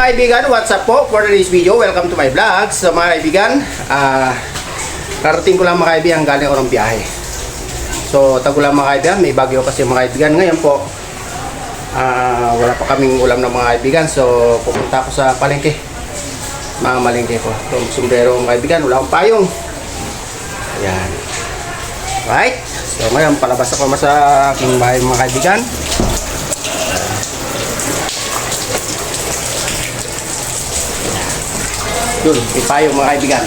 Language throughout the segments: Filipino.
mga kaibigan, what's up po for this video? Welcome to my vlog. So mga kaibigan, ah karating ko lang mga kaibigan, galing ako ng biyahe. So tago lang mga kaibigan, may bagyo kasi mga kaibigan. Ngayon po, ah wala pa kaming ulam ng mga kaibigan. So pupunta ako sa palengke. Mga malengke po. Itong sombrero mga kaibigan, wala akong payong. Ayan. Right? So ngayon, palabas ako sa aking bahay mga kaibigan. Yun, may payong mga kaibigan.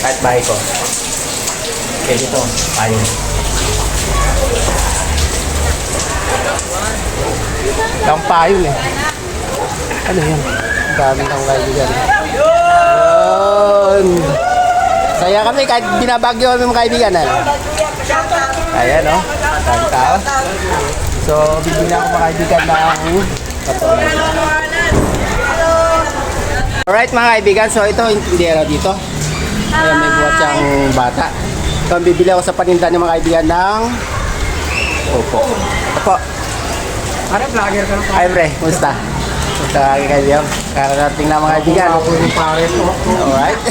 Kahit bahay ko. Okay, dito, payong. Ang payong eh. Ano yan? Ang dami ng kaibigan. Yun! Saya kami kahit binabagyo kami mga kaibigan. Ano? Ayan, no? Dami tao. So, bibili ako mga kaibigan ng patuloy. Alright mga kaibigan, so ito yung tindera dito. Ayan, may buhat siyang bata. So, bibili ako sa paninda ng mga kaibigan ng Opo. Opo. Ano, vlogger ka na Ay, pre, kumusta? Kumusta ka kaibigan? Kararating na mga kaibigan. Ako yung pare ko. Alright.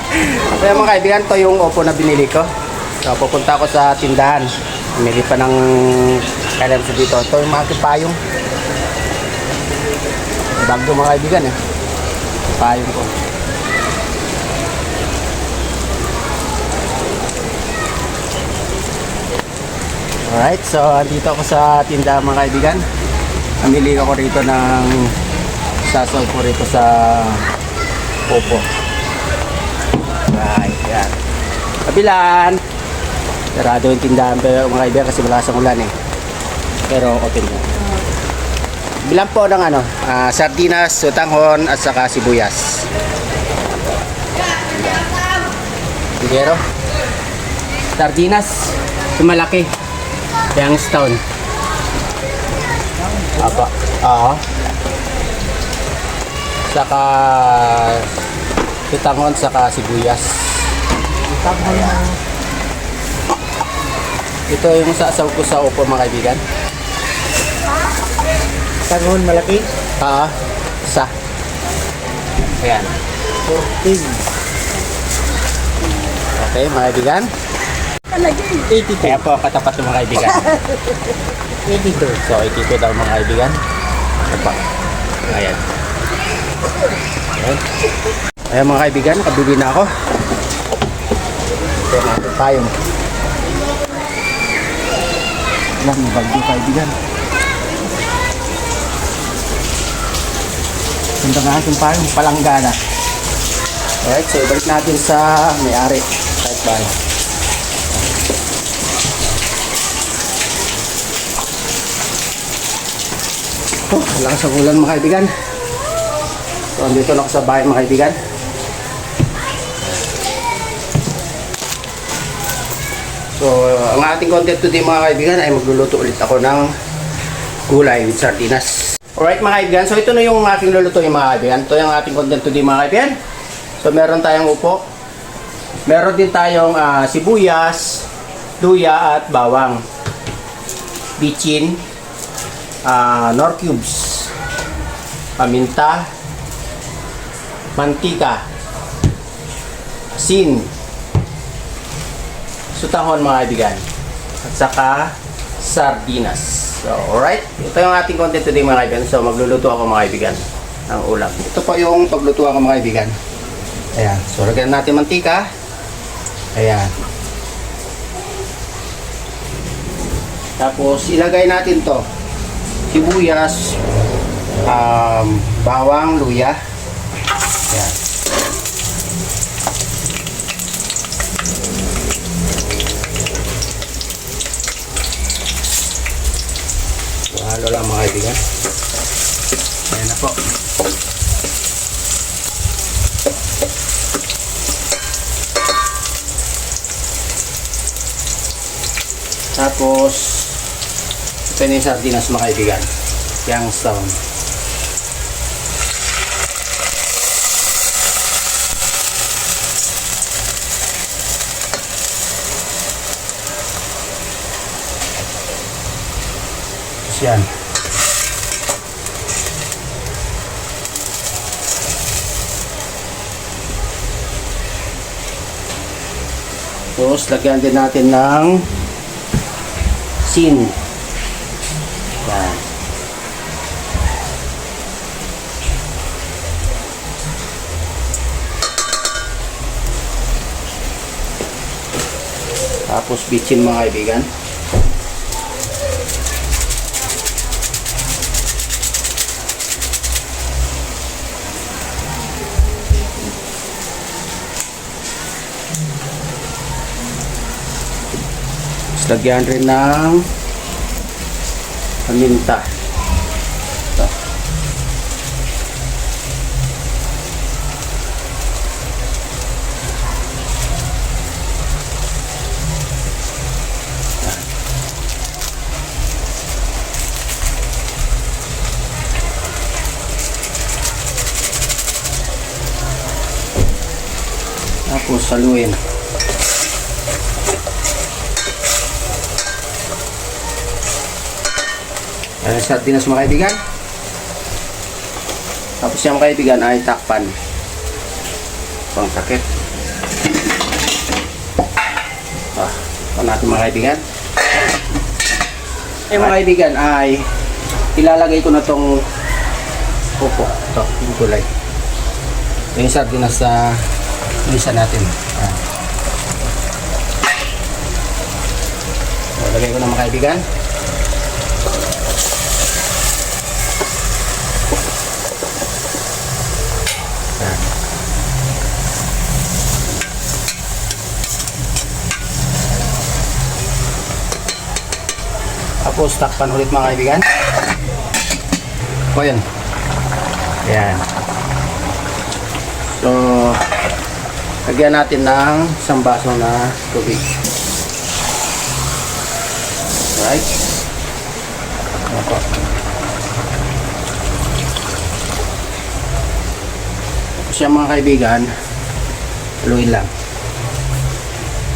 so mga kaibigan, to yung Oppo na binili ko. So, pupunta ako sa tindahan. Bumili pa ng kailan sa dito. Ito yung mga payong. Bago mga kaibigan eh. Payong ko. Alright, so andito ako sa tindahan mga kaibigan. Namili ako rito ng sasaw ko rito sa Popo. Right, yan. Kabilan. Sarado yung tindahan pero mga kaibigan kasi malakas ang ulan eh. Pero open na. Bilang po ng ano, ah, sardinas, sutanghon at saka sibuyas. Sigero. Sardinas, malaki. Youngstown. Apa. Oo. Saka sutanghon saka sibuyas. Ito yung sasaw ko sa upo mga kaibigan. Tangon malaki. Ah, isa. Ayan. 14. Okay, mga kaibigan. 82. Kaya po katapat ng mga kaibigan. 82. So, itito daw mga kaibigan. Pa. Ayan. Ayan. Ayan mga kaibigan, nakabili na ako. Ito natin. Alam, may bagyo kaibigan. Ganda nga ating payong palanggana. Alright, so ibalik natin sa may-ari. Kahit bahay. Oh, lakas ang ulan mga kaibigan. So, andito na ako sa bahay mga kaibigan. So, ang ating content today mga kaibigan ay magluluto ulit ako ng gulay with sardinas. Alright mga kaibigan, so ito na yung aking lulutuin mga kaibigan. Ito yung ating content today mga kaibigan. So, meron tayong upo. Meron din tayong ah, sibuyas, luya at bawang. Bitchin, ah nor cubes, paminta, mantika, asin, sutahon mga kaibigan, at saka sardinas. So, alright. Ito yung ating content today mga kaibigan. So, magluluto ako mga kaibigan ng ulam. Ito pa yung pagluto ako mga kaibigan. Ayan. So, lagyan natin mantika. Ayan. Tapos, ilagay natin to sibuyas, um, bawang, luya. Ayan. Halo lang mga kaibigan. Ayan na po. Tapos, ito na yung sardinas mga kaibigan. Youngstown. Tapos yan. Tapos, lagyan din natin ng sin. Yan. Tapos, bitchin mga kaibigan. Tapos, lagyan rin ng paminta. Ito. Tapos saluin. Ayan sa dinas mga kaibigan. Tapos yung mga kaibigan ay takpan. Pang sakit. Ah, pa natin mga kaibigan. Eh mga kaibigan ay ilalagay ko na tong upo. Ito, yung kulay. Yung sardinas sa isa natin. Ah. So, lagay ko na mga kaibigan. Yan. Tapos takpan ulit mga kaibigan. O yan. Yan. So, lagyan natin ng isang baso na tubig. Right? Ano yung mga kaibigan, haluin lang.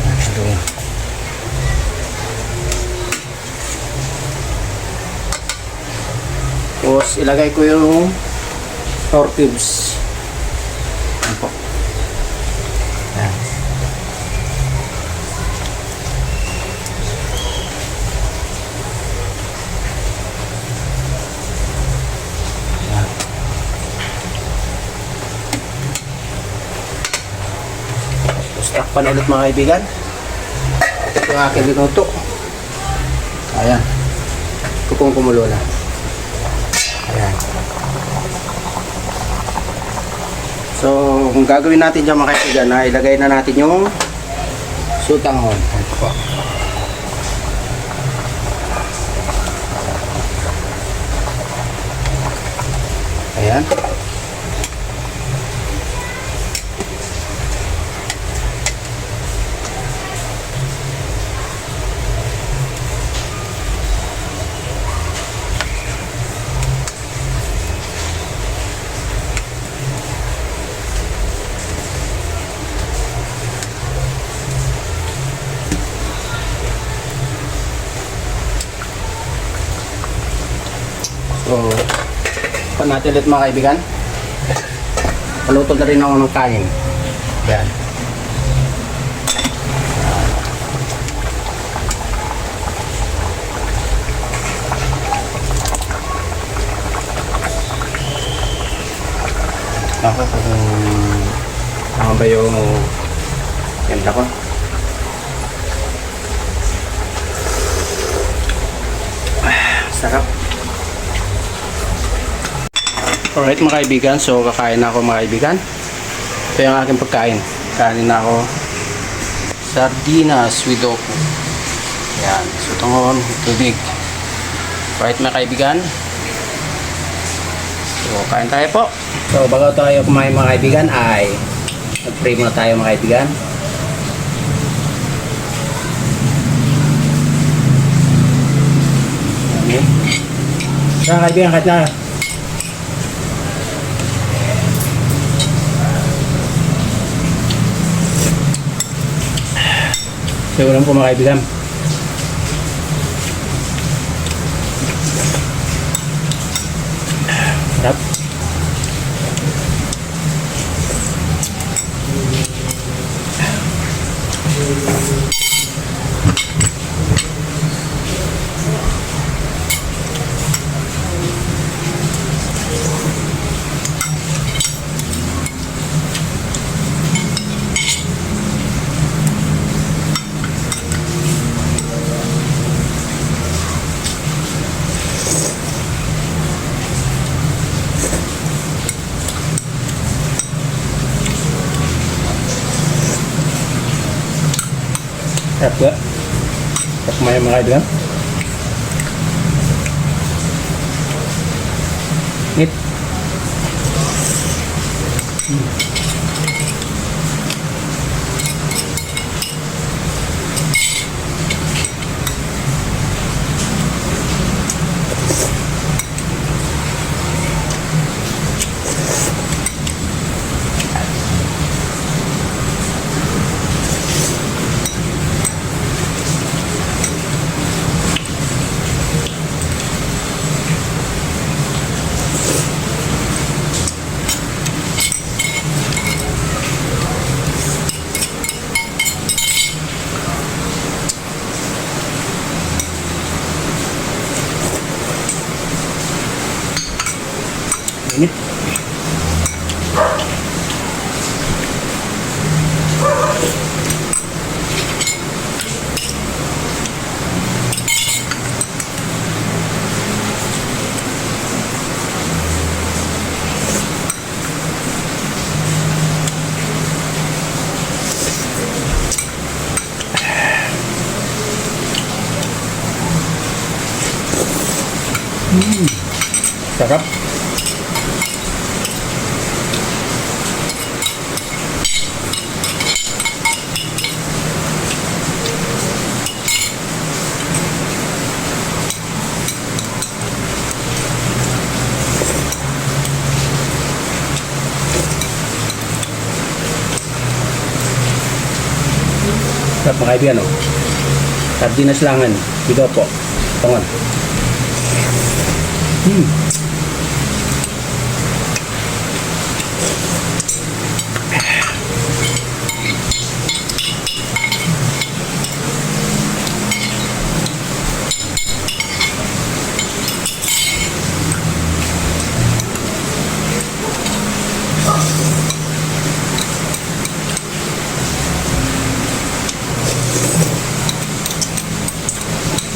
Haluin. Tapos ilagay ko yung four Takpan ulit mga kaibigan. Ito yung aking minuto. Ayan. Kukong kumulo na. Ayan. So, kung gagawin natin dyan mga kaibigan, na ilagay na natin yung sutanghon. Ito po. Ayan. So, pa natin ulit mga kaibigan. Paluto na rin ako ng kanin. Ayan. Ako kung ano ba yung ganda ko. Ah, Sarap. Alright mga kaibigan, so kakain na ako mga kaibigan. Ito yung aking pagkain. Kanin na ako sardinas with opo. Yan, sutungon, tubig. Alright mga kaibigan. So, kain tayo po. So, bago tayo kumain mga kaibigan ay mag-pray muna tayo mga kaibigan. Okay. So, mga kaibigan, kahit na So, ulam po mga. Sarap ba? Kumain mga kaibigan. Nit. Init. Sarap. Sarap mga kaibigan, oh. Sardinas langan. Bido po. Tongan. Hmm.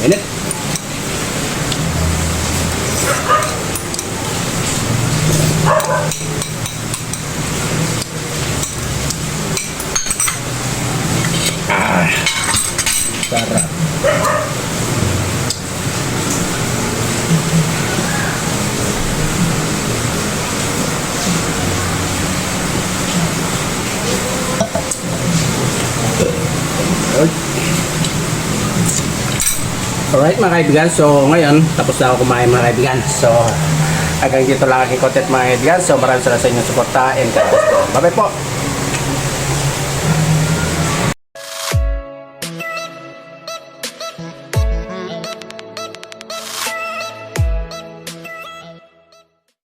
minute. Alright mga kaibigan, so ngayon tapos na ako kumain mga kaibigan. So hanggang dito lang aking content mga kaibigan. So maraming salamat sa inyong suporta and God bless. Bye bye po!